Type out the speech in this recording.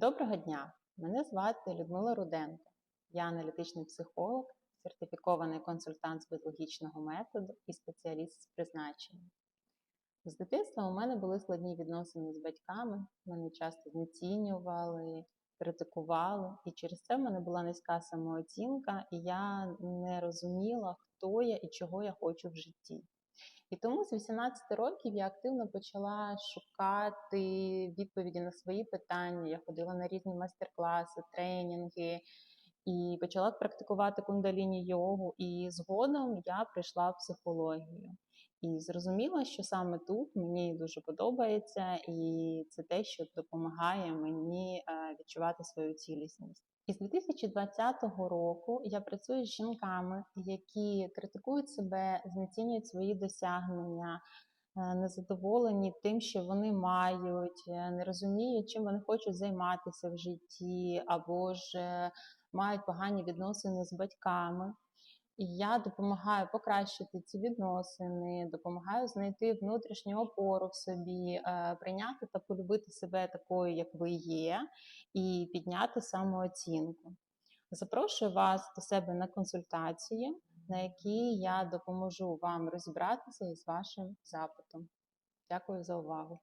Доброго дня! Мене звати Людмила Руденко. Я аналітичний психолог, сертифікований консультант з педагогічного методу і спеціаліст з призначення. З дитинства у мене були складні відносини з батьками, мене часто знецінювали, критикували, і через це в мене була низька самооцінка, і я не розуміла, хто я і чого я хочу в житті. І тому з 18 років я активно почала шукати відповіді на свої питання. Я ходила на різні майстер-класи, тренінги і почала практикувати кундаліні йогу. І згодом я прийшла в психологію. І зрозуміла, що саме тут мені дуже подобається, і це те, що допомагає мені е, відчувати свою цілісність. І з 2020 року я працюю з жінками, які критикують себе, знецінюють свої досягнення, е, незадоволені тим, що вони мають, е, не розуміють, чим вони хочуть займатися в житті, або ж мають погані відносини з батьками. І я допомагаю покращити ці відносини, допомагаю знайти внутрішню опору в собі, е, прийняти та полюбити себе такою, як ви є, і підняти самооцінку. Запрошую вас до себе на консультації, на якій я допоможу вам розібратися із вашим запитом. Дякую за увагу.